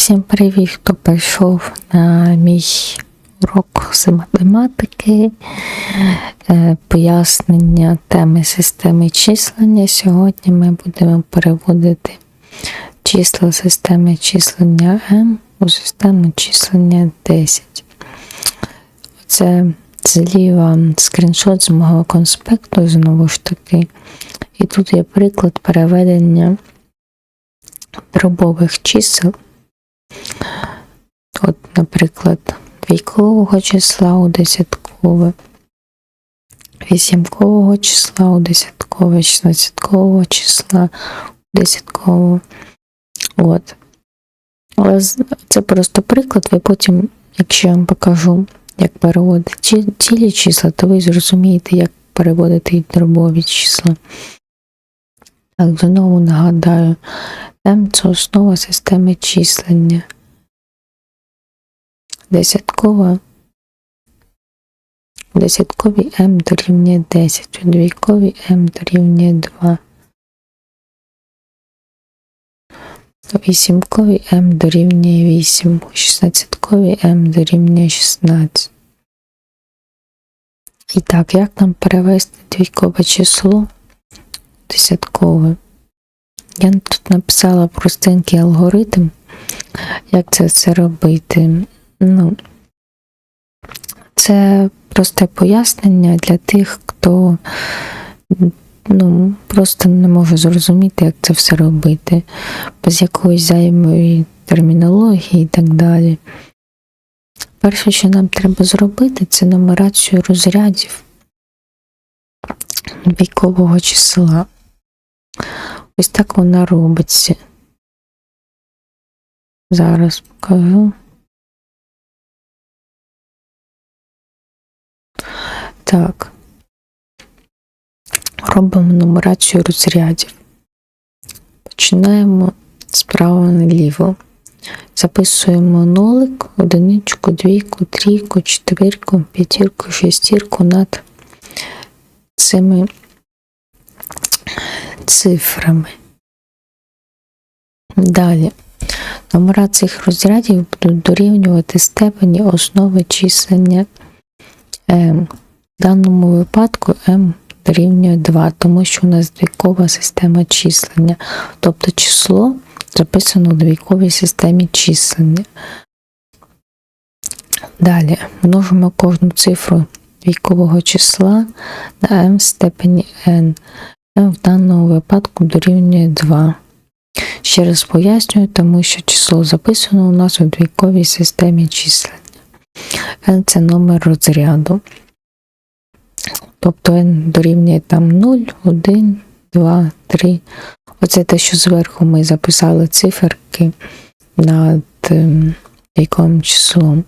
Всім привіт, хто прийшов на мій урок з математики, е, пояснення теми системи числення. Сьогодні ми будемо переводити числа системи числення m у систему числення 10. Це зліва скріншот з мого конспекту, знову ж таки. І тут є приклад переведення дробових чисел. От, наприклад, двійкового числа у десяткове, вісімкового числа у десяткове, шістнадцяткового числа у десяткове. От. Але це просто приклад, ви потім, якщо я вам покажу, як переводити цілі числа, то ви зрозумієте, як переводити і дробові числа. Так, знову нагадаю, М це основа системи числення. Десяткова. У десятковій М дорівнює 10, у двійковій М дорівнює 2. У вісімковій М дорівнює 8, у шістнадцятковій М дорівнює 16. І так, як нам перевести двійкове число десяткове? Я тут написала простенький алгоритм, як це все робити. Ну, це просте пояснення для тих, хто ну, просто не може зрозуміти, як це все робити, без якоїсь зайвої термінології і так далі. Перше, що нам треба зробити, це нумерацію розрядів вікового числа. Ось так вона робиться. Зараз покажу. Так. Робимо нумерацію розрядів. Починаємо справа наліво. Записуємо нолик, одиничку, двійку, трійку, четвірку, п'ятірку, шестірку над цими цифрами. Далі. Номера цих розрядів будуть дорівнювати степені основи числення m. В даному випадку m дорівнює 2, тому що у нас двійкова система числення. Тобто число записано у двійковій системі числення. Далі множимо кожну цифру двійкового числа на m в степені n. m в даному випадку дорівнює 2. Ще раз пояснюю, тому що число записано у нас у двійковій системі числення. n це номер розряду. Тобто n дорівнює там 0, 1, 2, 3. Оце те, що зверху ми записали циферки над ем, яким числом.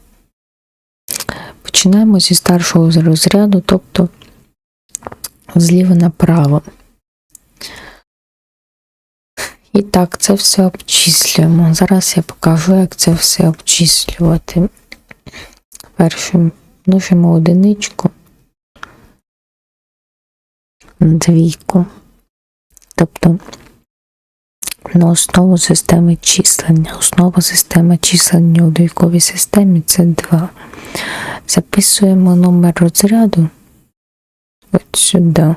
Починаємо зі старшого розряду, тобто зліва направо. І так, це все обчислюємо. Зараз я покажу, як це все обчислювати. Першим множимо одиничку двійку. Тобто на основу системи числення. Основа системи числення у двійковій системі це 2. Записуємо номер розряду от сюди.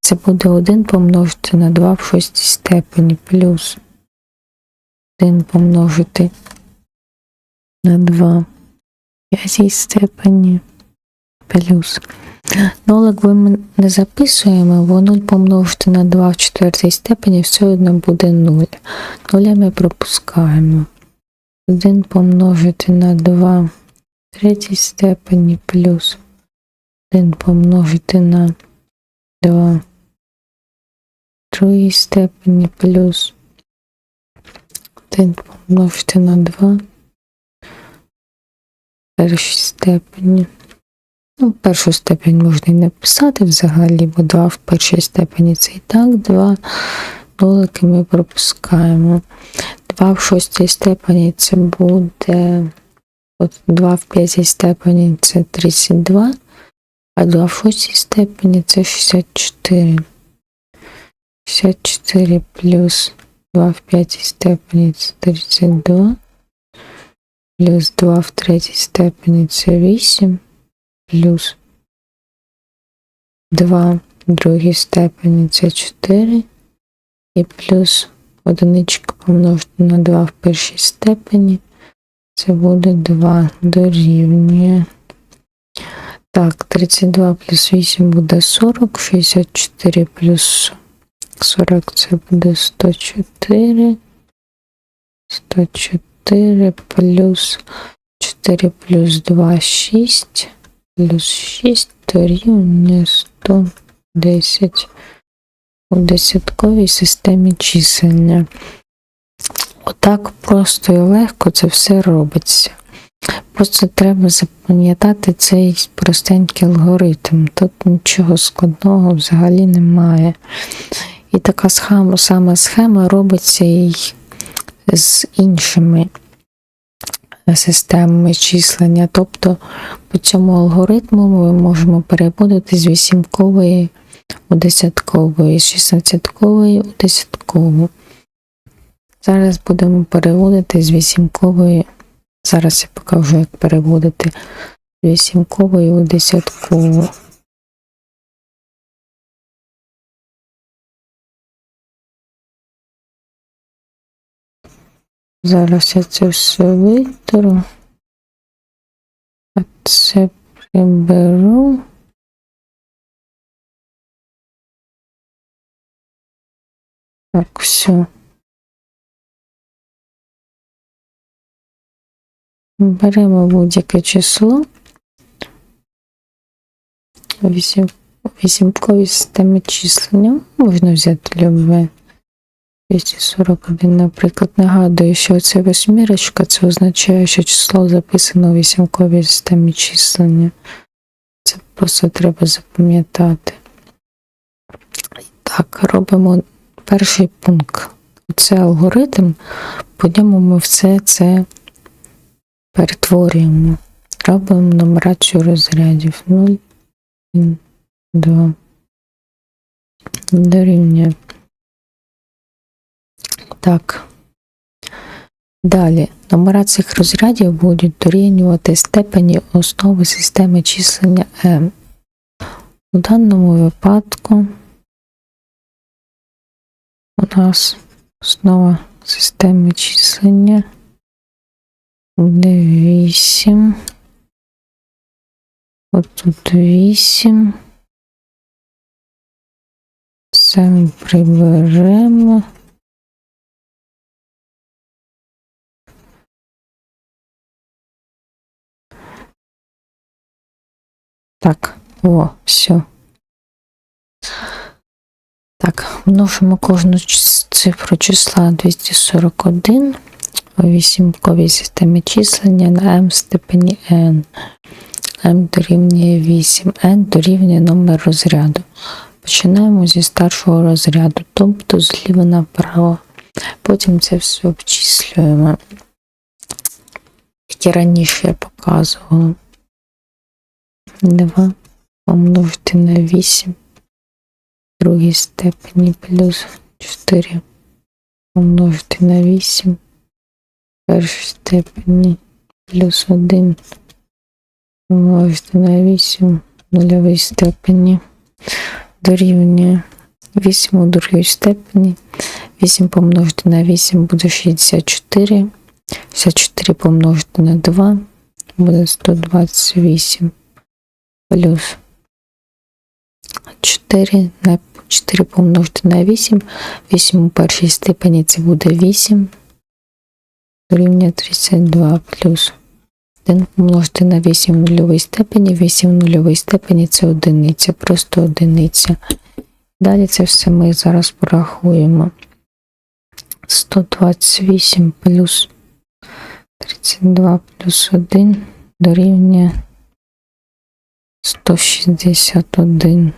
Це буде 1 помножити на 2 в шостій степені плюс 1 помножити на 2 в п'ятій степені плюс. Нолик ви не записуємо, бо 0 помножити на 2 в четвертій степені все одно буде 0. Нуля ми пропускаємо. 1 помножити на 2 в третій степені плюс 1 помножити на 2 в другій степені плюс 1 помножити на 2 в першій степені. Ну, першу степень можна і не писати взагалі, бо 2 в першій степені це і так, 2 нолики ми пропускаємо. 2 в шостій степені це буде от 2 в п'ятій степені це 32, а 2 в шостій степені це 64. 64 плюс 2 в п'ятій степені це 32. Плюс 2 в третій степені це 8. Плюс 2 в другій степені це 4. І плюс одиничка помножити на 2 в першій степені. Це буде 2 дорівнює. Так, 32 плюс 8 буде 40, 64 плюс 40 це буде 104. 104 плюс 4 плюс 2 6 плюс 6 дорівнює 110 у десятковій системі числення. Отак просто і легко це все робиться. Просто треба запам'ятати цей простенький алгоритм. Тут нічого складного взагалі немає. І така схема, сама схема робиться і з іншими системами числення. Тобто по цьому алгоритму ми можемо переводити з вісімкової у десяткової, з шістнадцяткової у десяткову. Зараз будемо переводити з вісімкової. Зараз я покажу, як переводити з вісімкової у десяткову. Зараз я це все витру. А це приберу. Так, все. Беремо будь-яке число. Вісімкові системи числення. Можна взяти любе. 241, наприклад, нагадую, що це восьмірочка, це означає, що число записано у вісімковій системі числення. Це просто треба запам'ятати. Так, робимо перший пункт. Це алгоритм, по ньому ми все це перетворюємо. Робимо нумерацію розрядів 0, 1, 2. Дорівнює. Так. Далі. Номера цих розрядів будуть дорівнювати степені основи системи числення m. У даному випадку у нас основа системи числення буде 8. От тут 8. Це ми приберемо. Так, о, все. Так, множимо кожну цифру числа 241 у вісімковій системі числення на m степені n. m дорівнює 8, n дорівнює номер розряду. Починаємо зі старшого розряду, тобто зліва направо. Потім це все обчислюємо. Як і раніше я показувала. 2 помножити на 8 в другій степені плюс 4 помножити на 8 в першій степені плюс 1 помножити на 8 в нульовій степені дорівнює 8 у другій степені. 8 помножити на 8 буде 64. 64 помножити на 2 буде 128 плюс 4 на 4 помножити на 8. 8 у першій степені це буде 8. Дорівнює 32 плюс 1 помножити на 8 в нульовій степені. 8 в нульовій степені це одиниця, просто одиниця. Далі це все ми зараз порахуємо. 128 плюс 32 плюс 1 дорівнює 161.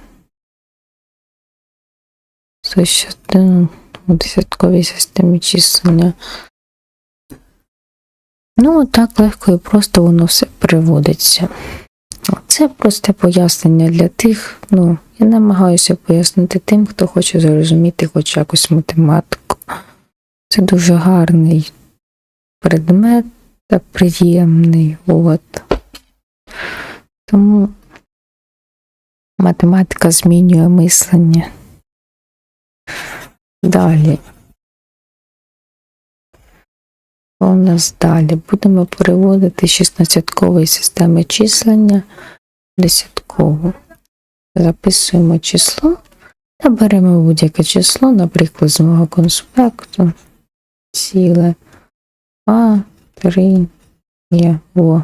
161 у десятковій системі числення. Ну, так легко і просто воно все переводиться. Це просте пояснення для тих, ну, я намагаюся пояснити тим, хто хоче зрозуміти хоч якось математику. Це дуже гарний предмет та приємний. От. Тому математика змінює мислення. Далі. У нас далі? Будемо переводити 16-кової системи числення в десяткову. Записуємо число та беремо будь-яке число, наприклад, з мого конспекту. Ціле. А, 3 є. О.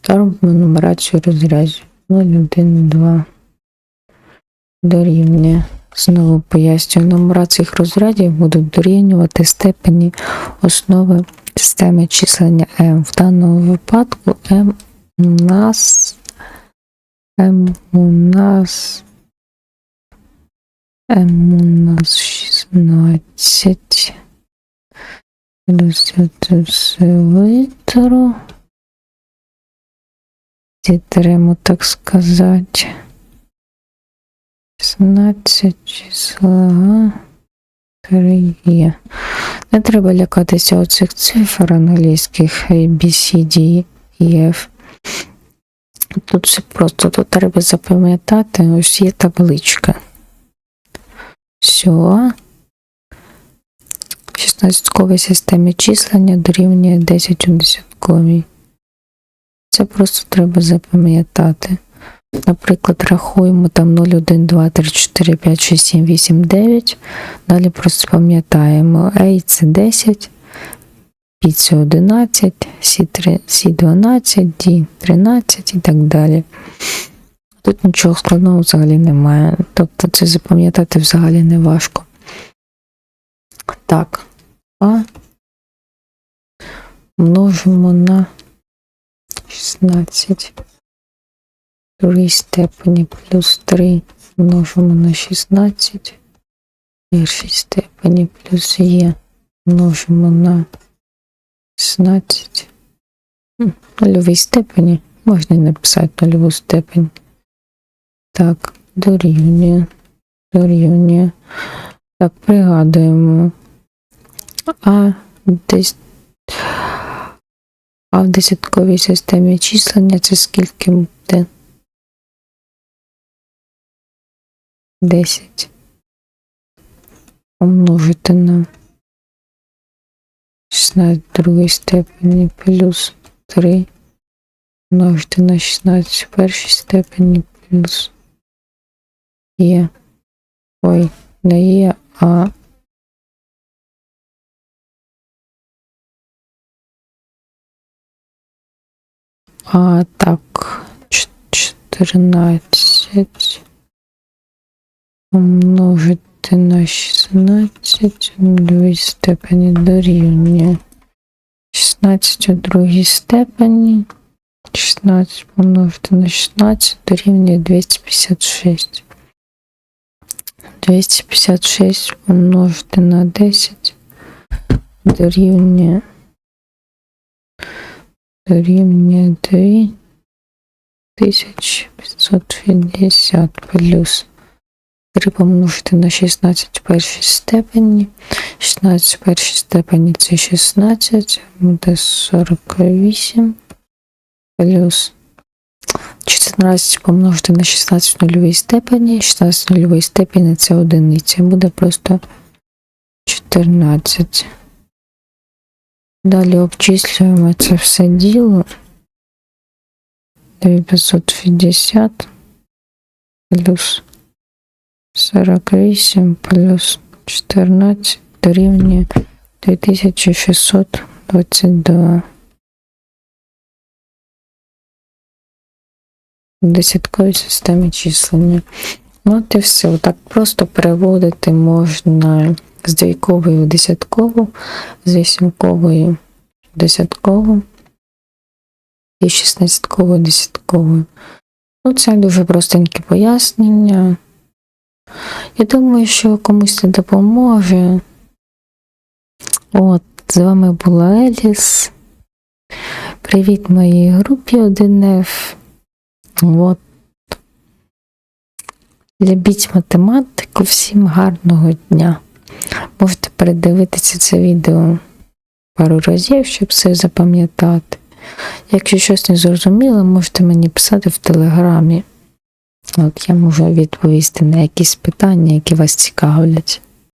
Та робимо нумерацію розрязів. 0, 1, 2. Дорівнює. Знову пояснюю, номера цих розрядів будуть дорівнювати степені основи системи числення m. В даному випадку m у нас m у нас m у нас 16. Плюс це. Зітремо, так сказати. 16 числа 3 є. Не треба лякатися оцих цифр англійських B, C, E, F. Тут все просто, тут треба запам'ятати, ось є табличка. Все. В 16-ковій системі числення дорівнює 10 у десятковій. Це просто треба запам'ятати. Наприклад, рахуємо там 0, 1, 2, 3, 4, 5, 6, 7, 8, 9. Далі просто пам'ятаємо A це 10, B це 11, C, 3, C 12, D 13 і так далі. Тут нічого складного взагалі немає. Тобто це запам'ятати взагалі не важко. Так, А множимо на 16 другій степені плюс 3 множимо на 16, в першій степені плюс є множимо на 16. М, Нульовій степені можна й написати нульову степень. Так, дорівнює, дорівнює. Так, пригадуємо. А десь а в десятковій системі числення це скільки буде? 10 помножити на 16 в степені плюс 3 помножити на 16 в першій степені плюс є. Ой, не є, а А так, ч- 14 помножити на 16 в другій степені дорівнює 16 у другій степені. 16 помножити на 16 дорівнює 256. 256 помножити на 10 дорівнює дорівнює 2560 плюс 3 помножити на 16 в першій степені. 16 в першій степені це 16, буде 48 плюс 14 помножити на 16 в нульовій степені. 16 в нульовій степені це одиниця. Буде просто 14. Далі обчислюємо це все діло. 950 плюс 48 плюс 14 дорівнює 2622. В десятковій системі числення. Ну, от і все. Отак просто переводити можна з двійкової в десяткову, з вісімкової в десяткову і шістнадцяткової в десяткову. Ну, це дуже простеньке пояснення. Я думаю, що комусь це допоможе. От, з вами була Еліс. Привіт моїй групі 1F. От. Любіть математику, всім гарного дня. Можете передивитися це відео пару разів, щоб все запам'ятати. Якщо щось не зрозуміло, можете мені писати в телеграмі. От я можу відповісти на якісь питання, які вас цікавлять.